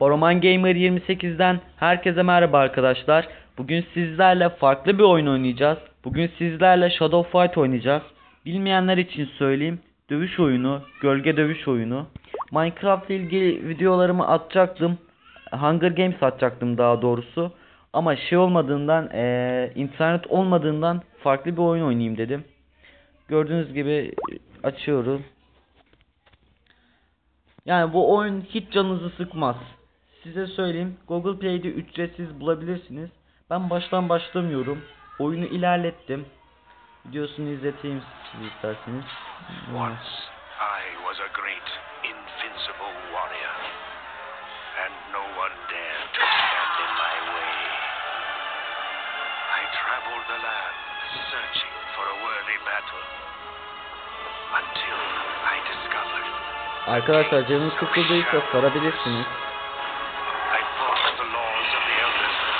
Boroman Gamer 28'den herkese merhaba arkadaşlar. Bugün sizlerle farklı bir oyun oynayacağız. Bugün sizlerle Shadow Fight oynayacağız. Bilmeyenler için söyleyeyim. Dövüş oyunu, gölge dövüş oyunu. Minecraft ile ilgili videolarımı atacaktım. Hunger Games atacaktım daha doğrusu. Ama şey olmadığından, eee, internet olmadığından farklı bir oyun oynayayım dedim. Gördüğünüz gibi açıyorum. Yani bu oyun hiç canınızı sıkmaz. Size söyleyeyim Google Play'de ücretsiz bulabilirsiniz. Ben baştan başlamıyorum. Oyunu ilerlettim. Videosunu izleteyim siz isterseniz. Once I was a great, invincible warrior, and no one dared to stand in my way. I traveled the land searching for a worthy battle until I discovered Arkadaşlar canınız sıkıldıysa sarabilirsiniz.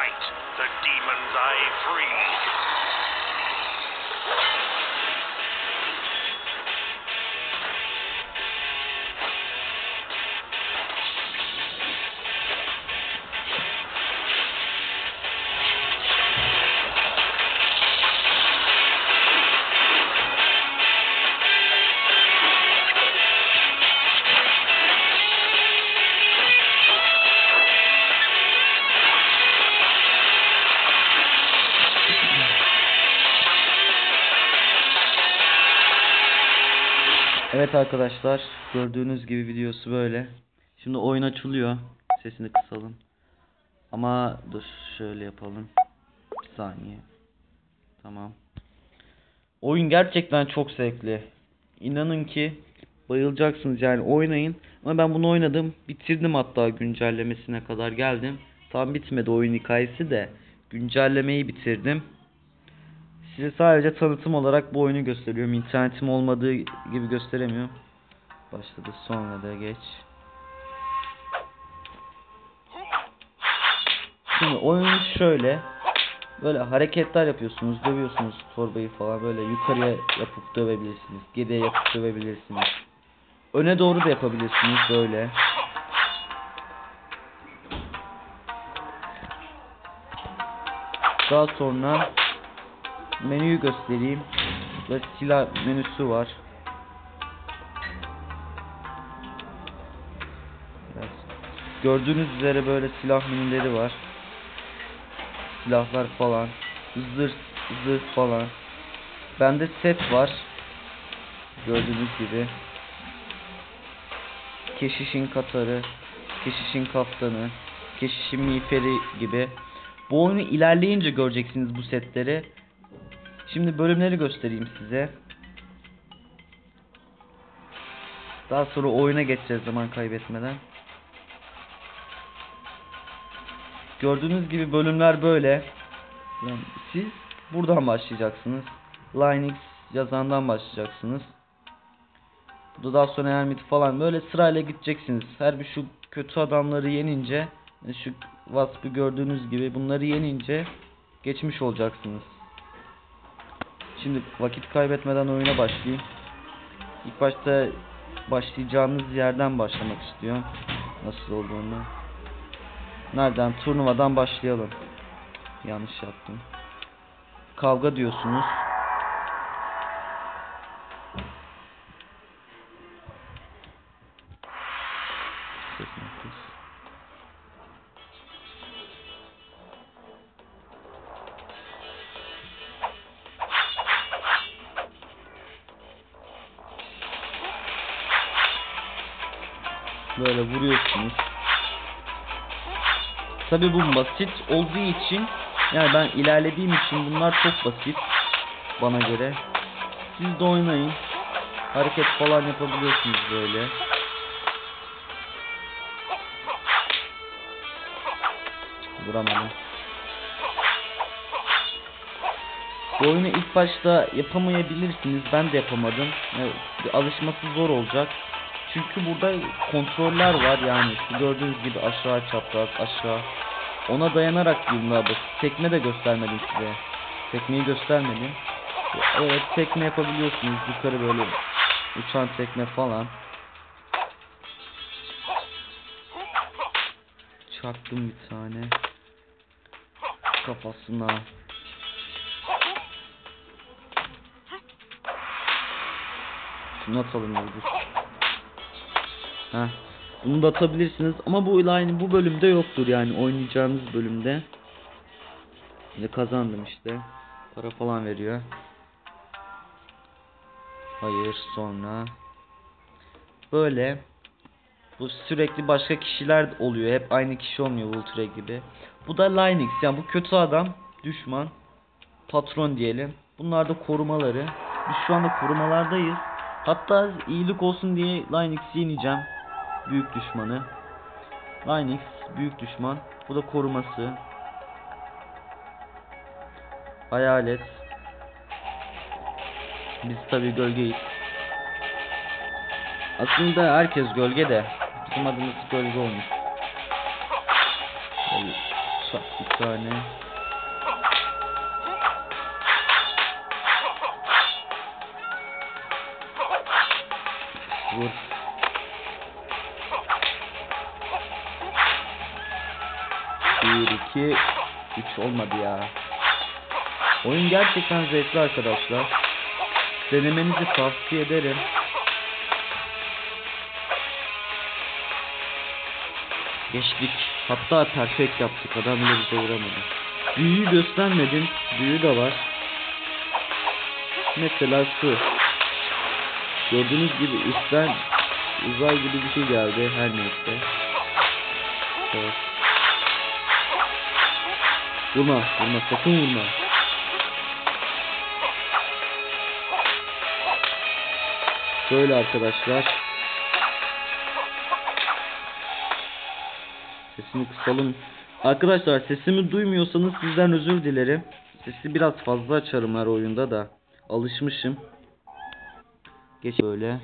fight the demons I freed. Evet arkadaşlar gördüğünüz gibi videosu böyle. Şimdi oyun açılıyor. Sesini kısalım. Ama dur şöyle yapalım. Bir saniye. Tamam. Oyun gerçekten çok zevkli. İnanın ki bayılacaksınız yani oynayın. Ama ben bunu oynadım. Bitirdim hatta güncellemesine kadar geldim. Tam bitmedi oyun hikayesi de. Güncellemeyi bitirdim. Size sadece tanıtım olarak bu oyunu gösteriyorum. İnternetim olmadığı gibi gösteremiyorum. Başladı sonra da geç. Şimdi oyun şöyle. Böyle hareketler yapıyorsunuz, dövüyorsunuz torbayı falan böyle yukarıya yapıp dövebilirsiniz. Geriye yapıp dövebilirsiniz. Öne doğru da yapabilirsiniz böyle. Daha sonra menüyü göstereyim. Ve silah menüsü var. Biraz. Gördüğünüz üzere böyle silah menüleri var. Silahlar falan. Zırh, zırh falan. Bende set var. Gördüğünüz gibi. Keşişin katarı, keşişin kaftanı, keşişin miğferi gibi. Bu oyunu ilerleyince göreceksiniz bu setleri. Şimdi bölümleri göstereyim size. Daha sonra oyuna geçeceğiz zaman kaybetmeden. Gördüğünüz gibi bölümler böyle. Siz buradan başlayacaksınız. Linux yazandan başlayacaksınız. Bu da daha sonra Hermit falan böyle sırayla gideceksiniz. Her bir şu kötü adamları yenince şu Wasp'ı gördüğünüz gibi bunları yenince geçmiş olacaksınız. Şimdi vakit kaybetmeden oyuna başlayayım. İlk başta başlayacağınız yerden başlamak istiyorum. Nasıl olduğunu. Nereden? Turnuvadan başlayalım. Yanlış yaptım. Kavga diyorsunuz. böyle vuruyorsunuz. Tabi bu basit olduğu için yani ben ilerlediğim için bunlar çok basit bana göre. Siz de oynayın. Hareket falan yapabiliyorsunuz böyle. Vuramadım. Bu oyunu ilk başta yapamayabilirsiniz. Ben de yapamadım. Evet, alışması zor olacak. Çünkü burada kontroller var yani. Şu gördüğünüz gibi aşağı çapraz aşağı. Ona dayanarak yumruğa bas. Tekme de göstermedim size. Tekmeyi göstermedim. Evet tekme yapabiliyorsunuz. Yukarı böyle uçan tekme falan. Çaktım bir tane. Kafasına. Şunu atalım ya dur. Heh. Bunu da atabilirsiniz ama bu line bu bölümde yoktur yani oynayacağımız bölümde. Yine kazandım işte. Para falan veriyor. Hayır sonra. Böyle. Bu sürekli başka kişiler oluyor. Hep aynı kişi olmuyor Vulture gibi. Bu da Linux. Yani bu kötü adam. Düşman. Patron diyelim. Bunlar da korumaları. Biz şu anda korumalardayız. Hatta iyilik olsun diye Linux'i yeneceğim. Büyük düşmanı. Linux büyük düşman. Bu da koruması. Hayalet. Biz tabi gölgeyiz. Aslında herkes gölge de bizim adımız gölge olmuş. Böyle bir tane. Vur. Bir, iki, üç olmadı ya. Oyun gerçekten zevkli arkadaşlar. Denemenizi tavsiye ederim. Geçtik. Hatta perfect yaptık. Adam bile bize vuramadı. Büyüyü göstermedim. Büyü de var. Mesela şu. Gördüğünüz gibi üstten uzay gibi bir şey geldi. Her neyse. Evet. Vurma, vurma, sakın vurma. Böyle arkadaşlar. Sesini kısalım. Arkadaşlar sesimi duymuyorsanız sizden özür dilerim. Sesi biraz fazla açarım her oyunda da. Alışmışım. Geç böyle.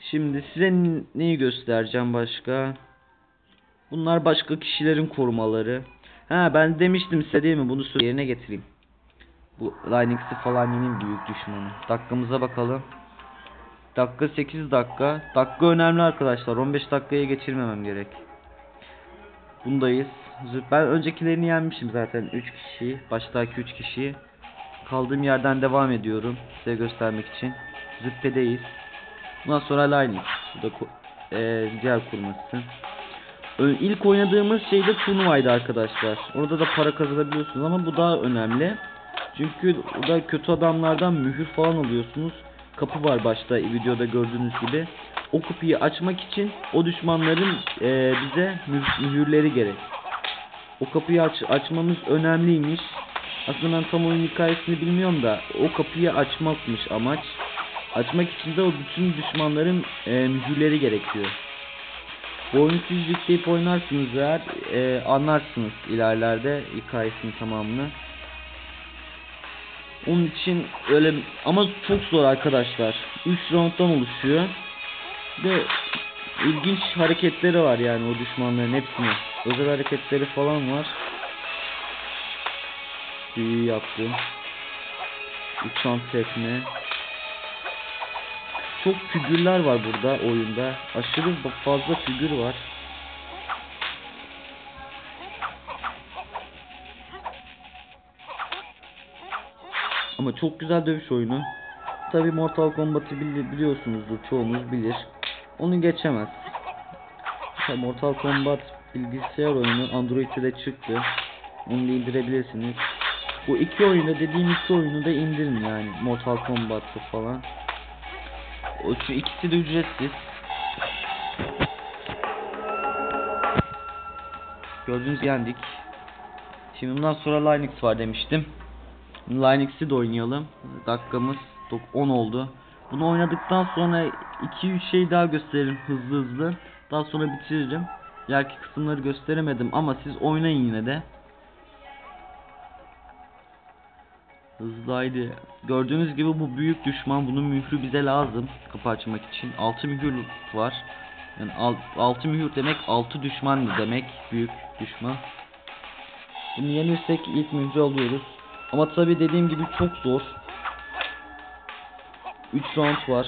Şimdi size neyi göstereceğim başka? Bunlar başka kişilerin korumaları. Ha ben demiştim size değil mi? Bunu yerine getireyim. Bu Linux'i falan yenin büyük düşmanı. Dakikamıza bakalım. Dakika 8 dakika. Dakika önemli arkadaşlar. 15 dakikaya geçirmemem gerek. Bundayız. Ben öncekilerini yenmişim zaten 3 kişiyi. Baştaki 3 kişiyi. Kaldığım yerden devam ediyorum. Size göstermek için. Züppedeyiz. Bundan sonra Linux. Bu da eee, diğer kurması. İlk oynadığımız şey de turnuvaydı arkadaşlar. Orada da para kazanabiliyorsunuz ama bu daha önemli. Çünkü orada kötü adamlardan mühür falan alıyorsunuz. Kapı var başta videoda gördüğünüz gibi. O kapıyı açmak için o düşmanların eee, bize mü- mühürleri gerek. O kapıyı aç açmamız önemliymiş. Aslında ben tam oyun hikayesini bilmiyorum da o kapıyı açmakmış amaç. Açmak için de o bütün düşmanların eee, mühürleri gerekiyor. Bu oyunu siz yükleyip oynarsınız eğer eee, anlarsınız ilerlerde hikayesinin tamamını. Onun için öyle ama çok zor arkadaşlar. 3 rounddan oluşuyor. Ve ilginç hareketleri var yani o düşmanların hepsinin. Özel hareketleri falan var. Büyü yaptım. Uçan tekme. Çok figürler var burada oyunda. Aşırı fazla figür var. Ama çok güzel dövüş oyunu. Tabi Mortal Kombat'ı bili- biliyorsunuzdur çoğunuz bilir. Onu geçemez. Tabii Mortal Kombat bilgisayar oyunu Android'de de çıktı. Onu da indirebilirsiniz. Bu iki oyunda dediğim iki oyunu da indirin yani Mortal Kombat'ı falan. Şu ikisi de ücretsiz. Gördüğünüz yendik. Şimdi bundan sonra Linux var demiştim. Linux'i de oynayalım. Dakikamız dok- 10 oldu. Bunu oynadıktan sonra 2-3 şey daha gösterelim hızlı hızlı. Daha sonra bitiririm. Diğerki kısımları gösteremedim ama siz oynayın yine de. Hızlı Gördüğünüz gibi bu büyük düşman. Bunun mührü bize lazım kapı açmak için. 6 mühür var. Yani 6 mühür demek 6 düşman demek. Büyük düşman. Bunu yenirsek ilk mührü alıyoruz. Ama tabi dediğim gibi çok zor. 3 round var.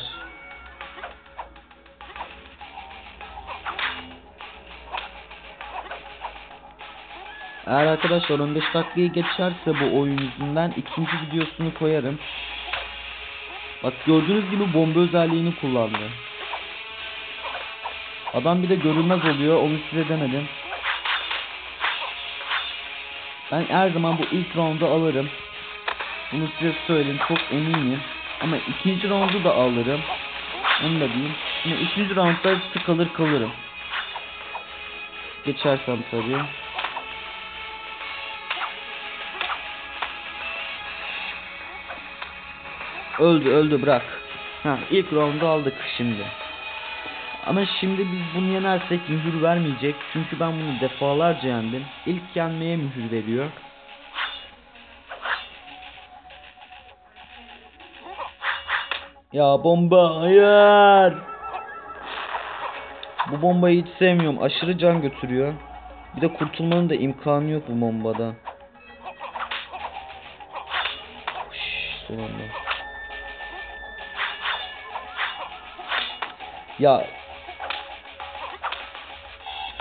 Eğer arkadaşlar 15 dakikayı geçerse bu oyun yüzünden ikinci videosunu koyarım. Bak gördüğünüz gibi bomba özelliğini kullandı. Adam bir de görünmez oluyor onu size demedim. Ben her zaman bu ilk roundu alırım. Bunu size söyleyeyim çok eminim. Ama ikinci roundu da alırım. Onu da diyeyim. Ama üçüncü roundda tıkalır kalırım. Geçersem tabii. Öldü öldü bırak. Ha ilk roundu aldık şimdi. Ama şimdi biz bunu yenersek mühür vermeyecek. Çünkü ben bunu defalarca yendim. İlk yenmeye mühür veriyor. Ya bomba hayır. Bu bombayı hiç sevmiyorum. Aşırı can götürüyor. Bir de kurtulmanın da imkanı yok bu bombadan. Şşş, Ya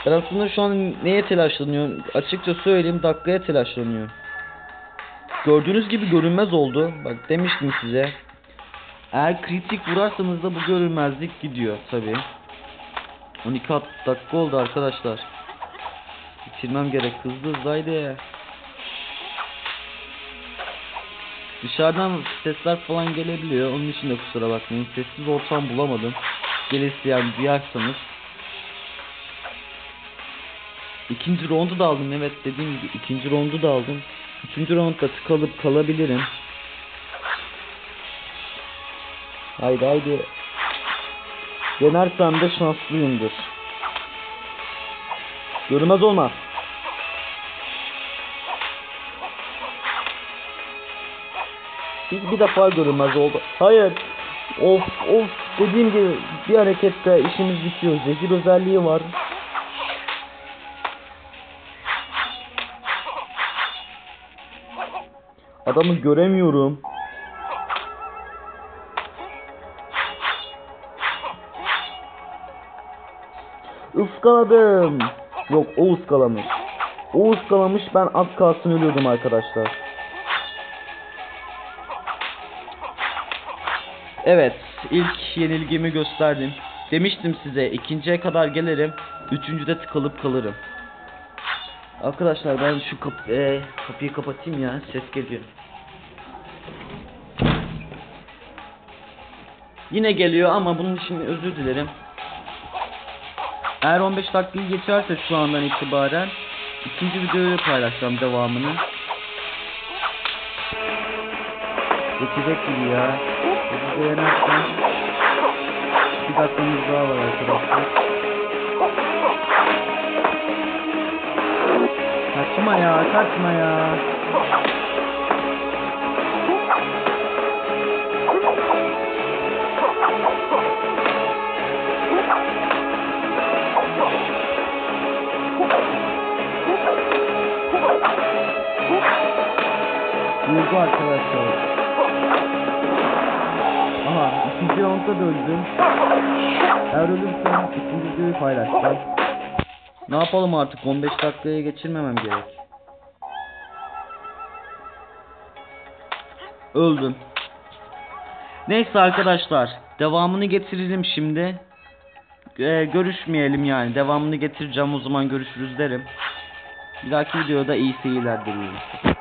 ben aslında şu an neye telaşlanıyorum? Açıkça söyleyeyim dakikaya telaşlanıyorum. Gördüğünüz gibi görünmez oldu. Bak demiştim size. Eğer kritik vurarsanız da bu görünmezlik gidiyor tabi. 12 dakika oldu arkadaşlar. Bitirmem gerek hızlı hızlı haydi. Dışarıdan sesler falan gelebiliyor. Onun için de kusura bakmayın. Sessiz ortam bulamadım. Gelirse yani duyarsanız. İkinci roundu da aldım. Evet dediğim gibi ikinci roundu da aldım. Üçüncü roundda tıkalıp kalabilirim. Haydi haydi. Yenersem de şanslıyımdır. Görünmez olma. Bir, bir defa görünmez oldu. Hayır. Of of. Dediğim gibi bir harekette işimiz bitiyor. Zehir özelliği var. Adamı göremiyorum. Iskaladım. Yok o ıskalamış. O ıskalamış ben az kalsın ölüyordum arkadaşlar. Evet ilk yenilgimi gösterdim. Demiştim size ikinciye kadar gelirim. Üçüncüde tıkalıp kalırım. Arkadaşlar ben şu kap e, kapıyı kapatayım ya ses geliyor. Yine geliyor ama bunun için özür dilerim. Eğer 15 dakikayı geçerse şu andan itibaren ikinci videoyu paylaşacağım devamını. Geçecek gibi ya. Bu videoya yenersem bir dakikamız daha var arkadaşlar. Kaçma ya, kaçma ya. Vurdu arkadaşlar. İkinci roundda da öldüm. Eğer ölürsem ikinci videoyu paylaşacağım. Ne yapalım artık 15 dakikaya geçirmemem gerek. Öldüm. Neyse arkadaşlar devamını getirelim şimdi. Ee, görüşmeyelim yani devamını getireceğim o zaman görüşürüz derim. Bir dahaki videoda iyi seyirler diliyorum.